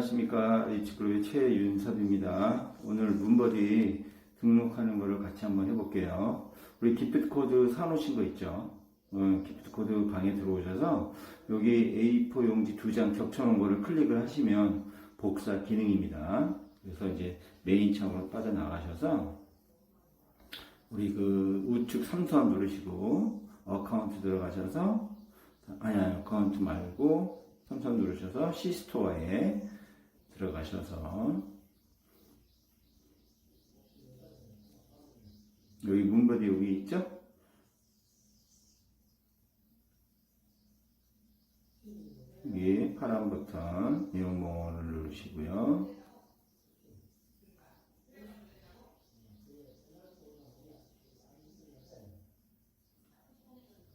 안녕하십니까 H그룹의 최윤섭입니다. 오늘 문버디 등록하는 거를 같이 한번 해볼게요. 우리 기프트 코드 사놓으신 거 있죠? 어, 기프트 코드 방에 들어오셔서 여기 A4 용지 두 장 겹쳐놓은 거를 클릭을 하시면 복사 기능입니다. 그래서 이제 메인 창으로 빠져나가셔서 우리 그 우측 삼수함 누르시고 어카운트 들어가셔서 아니 아니 어카운트 말고 삼수함 누르셔서 시스토어에 들어가셔서 여기 문버디 여기 있죠? 위에 파란 버튼 이용모를 누르시고요.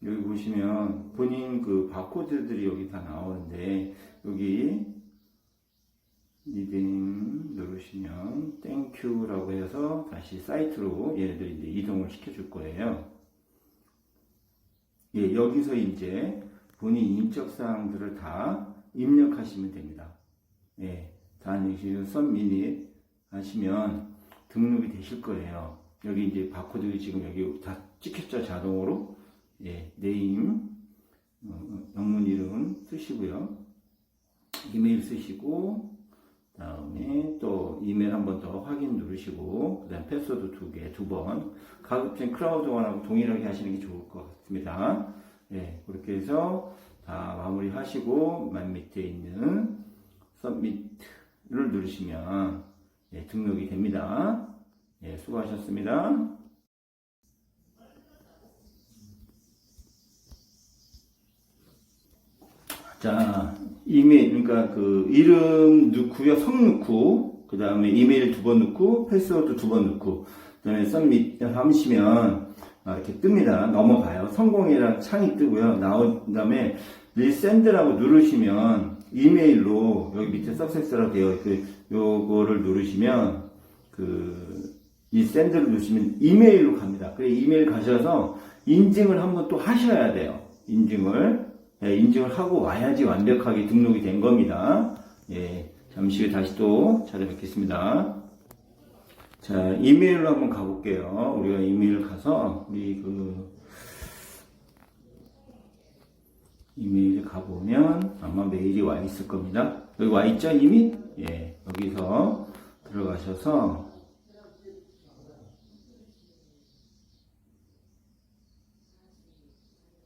여기 보시면 본인 그 바코드들이 여기 다 나오는데 여기 리딩 누르시면 땡큐라고 해서 다시 사이트로 얘네들 이제 이동을 시켜줄 거예요. 예, 여기서 이제 본인 인적 사항들을 다 입력하시면 됩니다. 예, 다 입력하시고 썸미닛 하시면 등록이 되실 거예요. 여기 이제 바코드 지금 여기 다 찍혔죠 자동으로. 예, 네임, 어, 영문 이름 쓰시고요. 이메일 쓰시고, 다음에 또 이메일 한 번 더 확인 누르시고, 그 다음 패스워드 두 개, 두 번. 가급적 크라우드 원하고 동일하게 하시는 게 좋을 것 같습니다. 예, 그렇게 해서 다 마무리 하시고, 맨 밑에 있는 서밋을 누르시면, 예, 등록이 됩니다. 예, 수고하셨습니다. 자, 이메일, 그러니까 그 이름 넣고요, 성 넣고, 그 다음에 이메일 두 번 넣고, 패스워드 두 번 넣고, 그 다음에 썸밋 하시면 아, 이렇게 뜹니다. 넘어가요. 성공이라는 창이 뜨고요. 나온 다음에 리센드라고 누르시면 이메일로 여기 밑에 석세스라고 되어 있고 요거를 누르시면 그 리센드를 누르시면 이메일로 갑니다. 그래 이메일 가셔서 인증을 한번 또 하셔야 돼요. 인증을 예, 인증을 하고 와야지 완벽하게 등록이 된 겁니다. 예, 잠시 후에 다시 또 찾아뵙겠습니다. 자, 이메일로 한번 가볼게요. 우리가 이메일 가서, 우리 그, 이메일에 가보면 아마 메일이 와 있을 겁니다. 여기 와 있죠, 이미? 예, 여기서 들어가셔서,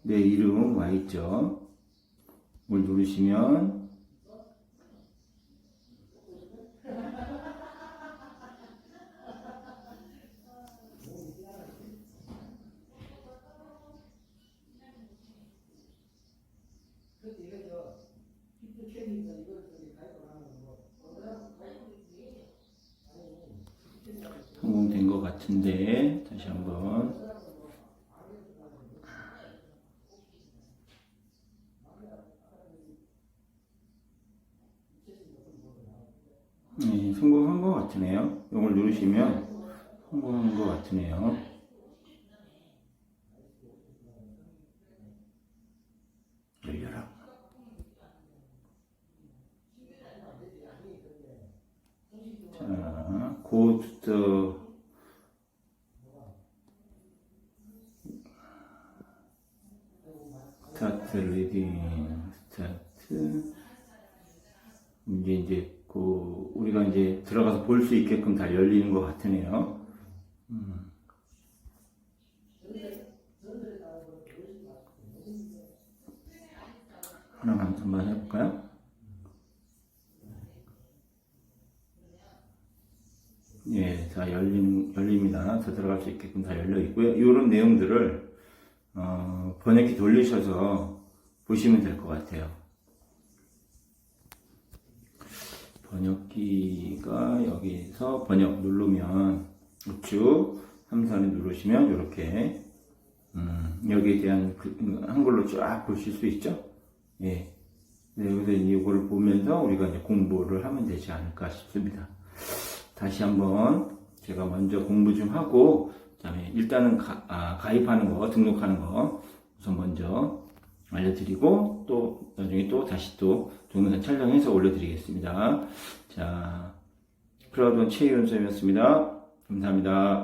내 이름 와 있죠. 뭘 누르시면 성공된 것 같은데 다시 한번 네, 성공한 것 같으네요. 이걸 누르시면 성공한 것 같으네요. 열려라. 자, the start reading, start. 이제 이제 이제 들어가서 볼 수 있게끔 다 열리는 것 같으네요. 음. 하나만 한번 해볼까요? 예, 다 열린, 열립니다. 다 들어갈 수 있게끔 다 열려 있고요. 이런 내용들을, 어, 번역기 돌리셔서 보시면 될 것 같아요. 번역기가 여기서 번역 누르면 우측 함선을 누르시면 이렇게 음, 여기에 대한 그, 한글로 쫙 보실 수 있죠? 예. 네, 여기서 이거를 보면서 우리가 이제 공부를 하면 되지 않을까 싶습니다. 다시 한번 제가 먼저 공부 좀 하고, 그다음에 일단은 가, 아, 가입하는 거, 등록하는 거 우선 먼저 알려드리고 또 나중에 또 다시 또 동영상 촬영해서 올려드리겠습니다. 자, 클라우드 최윤 쌤이었습니다. 감사합니다.